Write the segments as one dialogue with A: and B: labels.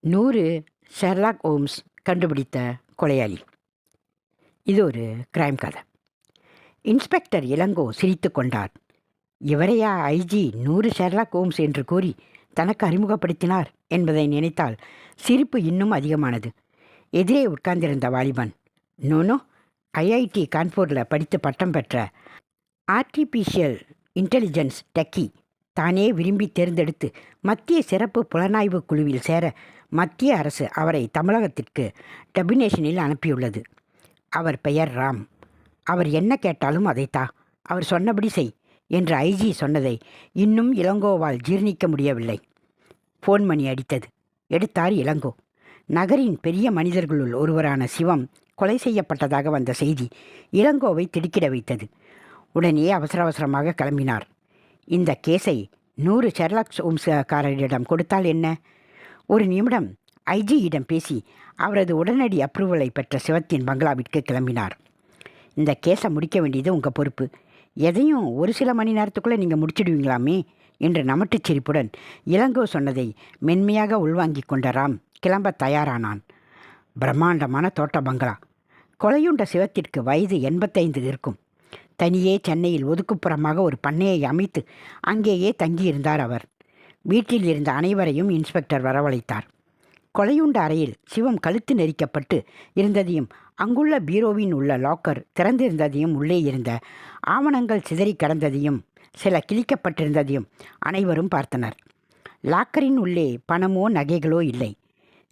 A: நூறு Sherlock Holmes கண்டுபிடித்த கொலையாளி. இது ஒரு கிரைம் கதை. இன்ஸ்பெக்டர் இளங்கோ சிரித்து கொண்டார். இவரையா ஐஜி நூறு ஷெர்லாக் ஹோம்ஸ் என்று கூறி தனக்கு அறிமுகப்படுத்தினார் என்பதை நினைத்தால் சிரிப்பு இன்னும் அதிகமானது. எதிரே உட்கார்ந்திருந்த வாலிபன் நோனோ ஐஐடி கான்பூரில் படித்து பட்டம் பெற்ற ஆர்டிபிஷியல் இன்டெலிஜென்ஸ் டெக்கி தானே விரும்பி தேர்ந்தெடுத்து மத்திய சிறப்பு புலனாய்வு குழுவில் சேர மத்திய அரசு அவரை தமிழகத்திற்கு டெபினேஷனில் அனுப்பியுள்ளது. அவர் பெயர் ராம். அவர் என்ன கேட்டாலும் அதைத்தா. அவர் சொன்னபடி செய் என்று ஐஜி சொன்னதை இன்னும் இளங்கோவால் ஜீர்ணிக்க முடியவில்லை. ஃபோன் மணி அடித்தது. எடுத்தார் இளங்கோ. நகரின் பெரிய மனிதர்களுள் ஒருவரான சிவம் கொலை செய்யப்பட்டதாக வந்த செய்தி இளங்கோவை திடுக்கிட வைத்தது. உடனே அவசர அவசரமாக கிளம்பினார். இந்த கேஸை நூறு ஷெர்லாக்ஸ் ஹோம்ஸ்காரரிடம் கொடுத்தால் என்ன? ஒரு நிமிடம் ஐஜியிடம் பேசி அவரது உடனடி அப்ரூவலை பெற்ற சிவத்தின் பங்களாவிற்கு கிளம்பினார். இந்த கேஸை முடிக்க வேண்டியது உங்கள் பொறுப்பு. எதையும் ஒரு சில மணி நேரத்துக்குள்ளே நீங்கள் முடிச்சிடுவீங்களாமே? என்று நமட்டுச் சிரிப்புடன் இளங்கோ சொன்னதை மென்மையாக உள்வாங்கிக் கொண்ட ராம் கிளம்ப தயாரானான். பிரம்மாண்டமான தோட்ட பங்களா. கொலையுண்ட சிவத்திற்கு வயது எண்பத்தைந்து இருக்கும். தனியே சென்னையில் ஒதுக்குப்புறமாக ஒரு பண்ணையை அமைத்து அங்கேயே தங்கியிருந்தார் அவர். வீட்டில் இருந்த அனைவரையும் இன்ஸ்பெக்டர் வரவழைத்தார். கொலையுண்ட அறையில் சிவம் கழுத்து நெரிக்கப்பட்டு இருந்ததையும் அங்குள்ள பீரோவின் உள்ள லாக்கர் திறந்திருந்ததையும் உள்ளே இருந்த ஆவணங்கள் சிதறி கிடந்ததையும் சில கிழிக்கப்பட்டிருந்ததையும் அனைவரும் பார்த்தனர். லாக்கரின் உள்ளே பணமோ நகைகளோ இல்லை.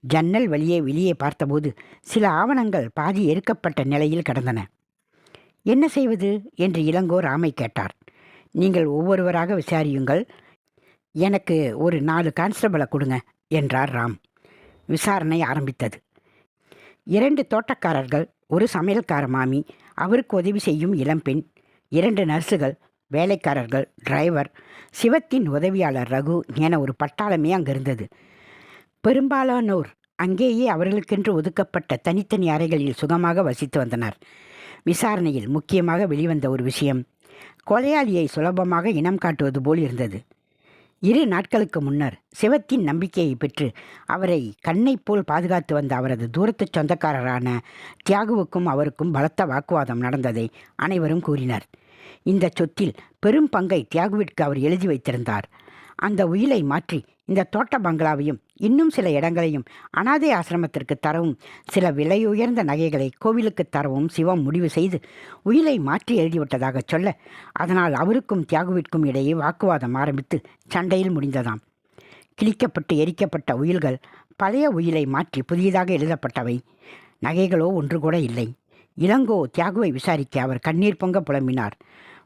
A: ஜன்னல் வழியே வெளியே பார்த்தபோது சில ஆவணங்கள் பாதி எருக்கப்பட்ட நிலையில் கிடந்தன. என்ன செய்வது? என்று இளங்கோ ராமை கேட்டார். நீங்கள் ஒவ்வொருவராக விசாரியுங்கள். எனக்கு ஒரு நாலு கான்ஸ்டபிளை கொடுங்க என்றார் ராம். விசாரணை ஆரம்பித்தது. இரண்டு தோட்டக்காரர்கள் ஒரு சமையல்கார மாமி அவருக்கு உதவி செய்யும் இளம்பெண் இரண்டு நர்ஸுகள் வேலைக்காரர்கள் டிரைவர் சிவத்தின் உதவியாளர் ரகு என ஒரு பட்டாளமே அங்கே இருந்தது பெரும்பாலானோர் அங்கேயே அவர்களுக்கென்று ஒதுக்கப்பட்ட தனித்தனி அறைகளில் சுகமாக வசித்து வந்தனர். விசாரணையில் முக்கியமாக வெளிவந்த ஒரு விஷயம். கொலையாளியை சுலபமாக இனம் காட்டுவது போல் இருந்தது. இரு நாட்களுக்கு முன்னர் சிவத்தின் நம்பிக்கையை பெற்று அவரை கண்ணைப் போல் பாதுகாத்து வந்த அவரது தூரத்து சொந்தக்காரரான தியாகுவுக்கும் அவருக்கும் பலத்த வாக்குவாதம் நடந்ததை அனைவரும் கூறினர். இந்த சொத்தில் பெரும் பங்கை தியாகுவிற்கு அவர் எழுதி வைத்திருந்தார். அந்த உயிலை மாற்றி இந்த தோட்ட பங்களாவையும் இன்னும் சில இடங்களையும் அனாதை ஆசிரமத்திற்கு தரவும் சில விலையுயர்ந்த நகைகளை கோவிலுக்கு தரவும் சிவம் முடிவு செய்து உயிலை மாற்றி எழுதிவிட்டதாக சொல்ல அதனால் அவருக்கும் தியாகுவிற்கும் இடையே வாக்குவாதம் ஆரம்பித்து சண்டையில் முடிந்ததாம். கிழிக்கப்பட்டு எரிக்கப்பட்ட உயில்கள் பழைய உயிலை மாற்றி புதியதாக எழுதப்பட்டவை. நகைகளோ ஒன்று கூட இல்லை. இளங்கோ தியாகுவை விசாரிக்க அவர் கண்ணீர் பொங்க புலம்பினார்.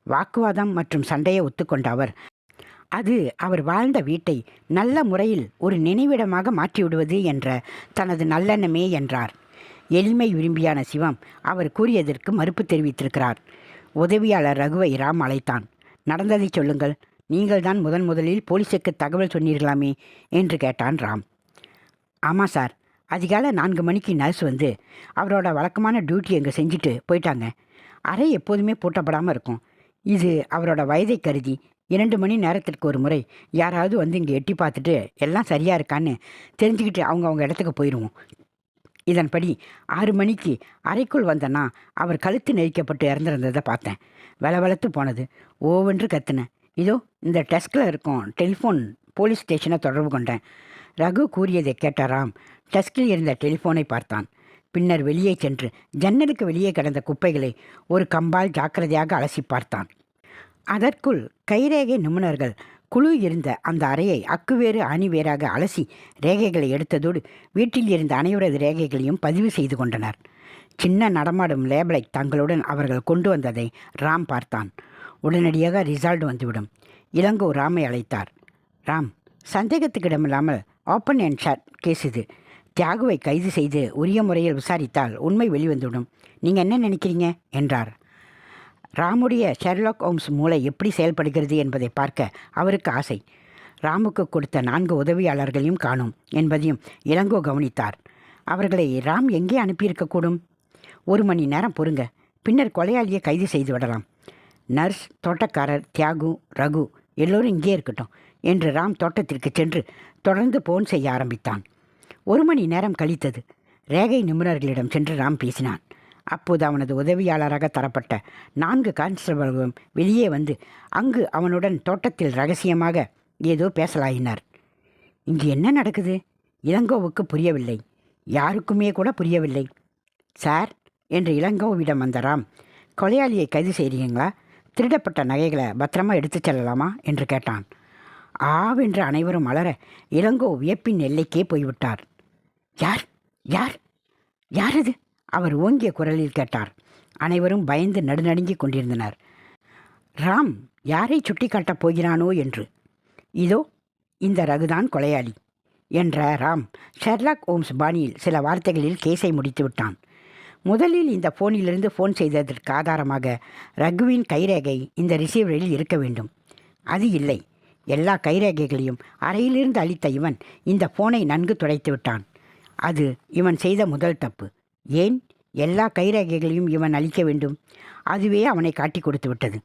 A: வாக்குவாதம் மற்றும் சண்டையை ஒத்துக்கொண்ட அவர் அது அவர் வாழ்ந்த வீட்டை நல்ல முறையில் ஒரு நினைவிடமாக மாற்றிவிடுவது என்ற தனது நல்லெண்ணமே என்றார். எளிமை விரும்பியான சிவம் அவர் கூறியதற்கு மறுப்பு தெரிவித்திருக்கிறார். உதவியாளர் ரகுவை ராம் அழைத்தான். நடந்ததை சொல்லுங்கள். நீங்கள்தான் முதன் முதலில் போலீஸுக்கு தகவல் சொன்னீர்களாமே என்று கேட்டான் ராம். ஆமாம் சார். அதிகாலை நான்கு மணிக்கு நர்ஸ் வந்து அவரோட வழக்கமான டியூட்டி அங்கே செஞ்சுட்டு போயிட்டாங்க. அறை எப்போதுமே பூட்டப்படாமல் இருக்கும். இது அவரோட வயதை கருதி இரண்டு மணி நேரத்திற்கு ஒரு முறை யாராவது வந்து இங்கே எட்டி பார்த்துட்டு எல்லாம் சரியாக இருக்கான்னு தெரிஞ்சுக்கிட்டு அவங்க அவங்க இடத்துக்கு போயிடுவோம் இதன்படி ஆறு மணிக்கு அறைக்குள் வந்தனா அவர் கழுத்து நெரிக்கப்பட்டு இறந்துருந்ததை பார்த்தேன். வளவளத்து போனது. ஓவென்று கத்துனேன் இதோ இந்த டெஸ்கில் இருக்கும் டெலிஃபோன் போலீஸ் ஸ்டேஷனை தொடர்பு கொண்டேன். ரகு கூறியதை கேட்ட ராம் டெஸ்கில் இருந்த டெலிஃபோனை பார்த்தான். பின்னர் வெளியே சென்று ஜன்னலுக்கு வெளியே கிடந்த குப்பைகளை ஒரு கம்பால் ஜாக்கிரதையாக அலசி பார்த்தான். அதற்குள் கைரேகை நிபுணர்கள் குழு இருந்த அந்த அறையை அக்குவேறு அணிவேராக அலசி ரேகைகளை எடுத்ததோடு வீட்டில் இருந்த அனைவரது ரேகைகளையும் பதிவு செய்து கொண்டனர். சின்ன நடமாடும் லேபிளை தங்களுடன் அவர்கள் கொண்டு வந்ததை ராம் பார்த்தான். உடனடியாக ரிசால்ட் வந்துவிடும். இளங்கோ ராமை அழைத்தார். ராம் சந்தேகத்துக்கிடமில்லாமல் ஓப்பன் அண்ட் ஷாட் கேஸ் இது. தியாகுவை கைது செய்து உரிய முறையில் விசாரித்தால் உண்மை வெளிவந்துவிடும். நீங்கள் என்ன நினைக்கிறீங்க? என்றார். ராமுடைய ஷெர்லாக் ஹோம்ஸ் மூளை எப்படி செயல்படுகிறது என்பதை பார்க்க அவருக்கு ஆசை. ராமுக்கு கொடுத்த நான்கு உதவியாளர்களையும் காணும் என்பதையும் இளங்கோ கவனித்தார். அவர்களை ராம் எங்கே அனுப்பியிருக்கக்கூடும்? ஒரு மணி நேரம் பொறுங்க. பின்னர் கொலையாளியை கைது செய்து விடலாம். நர்ஸ் தோட்டக்காரர் தியாகு ரகு எல்லோரும் இங்கே இருக்கட்டும் என்று ராம் தோட்டத்திற்கு சென்று தொடர்ந்து போன் செய்ய ஆரம்பித்தான். ஒரு மணி நேரம் கழித்தது. ரேகை நிபுணர்களிடம் சென்று ராம் பேசினான். அப்போது அவனது உதவியாளராக தரப்பட்ட நான்கு கான்ஸ்டபிள்களும் வெளியே வந்து அங்கு அவனுடன் தோட்டத்தில் ரகசியமாக ஏதோ பேசலாயினார். இங்கு என்ன நடக்குது? இளங்கோவுக்கு புரியவில்லை. யாருக்குமே கூட புரியவில்லை. சார் என்று இளங்கோவிடம் வந்த ராம் கொலையாளியை கைது செய்கிறீங்களா? திருடப்பட்ட நகைகளை பத்திரமா எடுத்துச் செல்லலாமா? என்று கேட்டான். ஆவென்று அனைவரும் அலற இளங்கோ வியப்பின் எல்லைக்கே போய்விட்டார். யார்? யார்? யார் அது? அவர் ஓங்கிய குரலில் கேட்டார். அனைவரும் பயந்து நடுநடுங்கிக் கொண்டிருந்தனர். ராம் யாரை சுட்டிக்காட்டப் போகிறானோ என்று. இதோ இந்த ரகுதான் கொலையாளி என்ற ராம் ஷெர்லாக் ஓம்ஸ் பாணியில் சில வார்த்தைகளில் கேஸை முடித்து விட்டான். முதலில் இந்த ஃபோனிலிருந்து ஃபோன் செய்ததற்கு ஆதாரமாக ரகுவின் கைரேகை இந்த ரிசீவரில் இருக்க வேண்டும். அது இல்லை எல்லா கைரேகைகளையும் அறையிலிருந்து அளித்த இவன் இந்த ஃபோனை நன்கு துடைத்து விட்டான். அது இவன் செய்த முதல் தப்பு. ஏன் எல்லா கைரேகைகளையும் இவன் அளிக்க வேண்டும்? அதுவே அவனை காட்டி கொடுத்து விட்டது.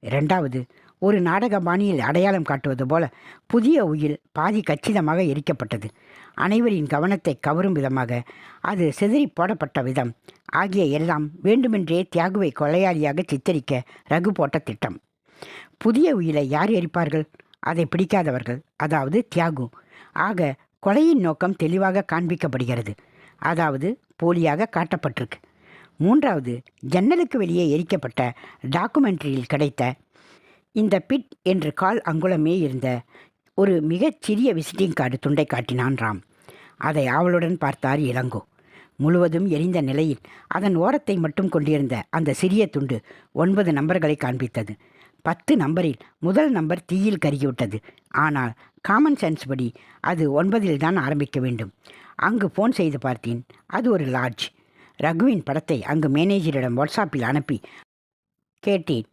A: இரண்டாவது ஒரு நாடக பாணியில் அடையாளம் காட்டுவது போல புதிய உயில் பாதி கச்சிதமாக எரிக்கப்பட்டது. அனைவரின் கவனத்தை கவரும் விதமாக அது சிதறி போடப்பட்ட விதம். ஆகிய எல்லாம் வேண்டுமென்றே தியாகுவை கொலையாளியாக சித்தரிக்க ரகு போட்ட திட்டம். புதிய உயிலை யார் எரிப்பார்கள்? அதை பிடிக்காதவர்கள் அதாவது தியாகு. ஆக கொலையின் நோக்கம் தெளிவாக காண்பிக்கப்படுகிறது. அதாவது போலியாக காட்டப்பட்டிருக்கு. மூன்றாவது ஜன்னலுக்கு வெளியே எரிக்கப்பட்ட டாக்குமெண்ட்ரியில் கிடைத்த இந்த பிட் என்று கால் அங்குலமே இருந்த ஒரு மிகச் சிறிய விசிட்டிங் கார்டு துண்டை காட்டினான் ராம். அதை ஆவலுடன் பார்த்தார் இளங்கோ. முழுவதும் எரிந்த நிலையில் அதன் ஓரத்தை மட்டும் கொண்டிருந்த அந்த சிறிய துண்டு ஒன்பது நம்பர்களை காண்பித்தது. பத்து நம்பரில் முதல் நம்பர் தீயில் கருகிவிட்டது. ஆனால் காமன் சென்ஸ் படி அது ஒன்பதில் தான் ஆரம்பிக்க வேண்டும். அங்கு ஃபோன் செய்து பார்த்தேன். அது ஒரு லாட்ஜ் ரகுவின் படத்தை அங்கு மேனேஜரிடம் வாட்ஸ்அப்பில் அனுப்பி கேட்டேன்.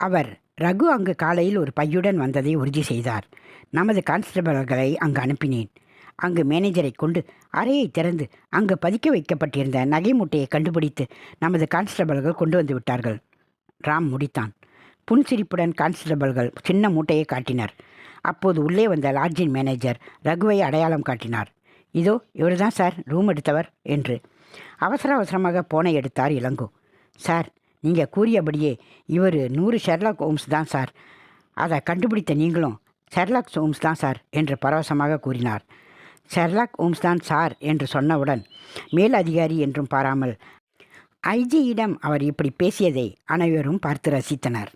A: அவர் ரகு அங்கு காலையில் ஒரு பையுடன் வந்ததை உறுதி செய்தார். நமது கான்ஸ்டபிள்களை அங்கு அனுப்பினேன். அங்கு மேனேஜரை கொண்டு அறையை திறந்து அங்கு பதிக்க வைக்கப்பட்டிருந்த நகை மூட்டையை கண்டுபிடித்து நமது கான்ஸ்டபிள்கள் கொண்டு வந்து விட்டார்கள். ராம் முடித்தான். புன்சிரிப்புடன் கான்ஸ்டபிள்கள் சின்ன மூட்டையை காட்டினர். அப்போது உள்ளே வந்த லாட்ஜின் மேனேஜர் ரகுவை அடையாளம் காட்டினார். இதோ இவர்தான் சார் ரூம் எடுத்தவர் என்று. அவசர அவசரமாக போனை எடுத்தார் இளங்கோ. சார் நீங்கள் கூறியபடியே இவர் நூறு ஷெர்லாக் ஹோம்ஸ் தான் சார். அதை கண்டுபிடித்த நீங்களும் ஷெர்லாக் ஹோம்ஸ் தான் சார் என்று பரவசமாக கூறினார். ஷெர்லாக் ஹோம்ஸ் தான் சார் என்று சொன்னவுடன் மேல் அதிகாரி என்றும் பாராமல் ஐஜியிடம் அவர் இப்படி பேசியதை அனைவரும் பார்த்து ரசித்தனர்.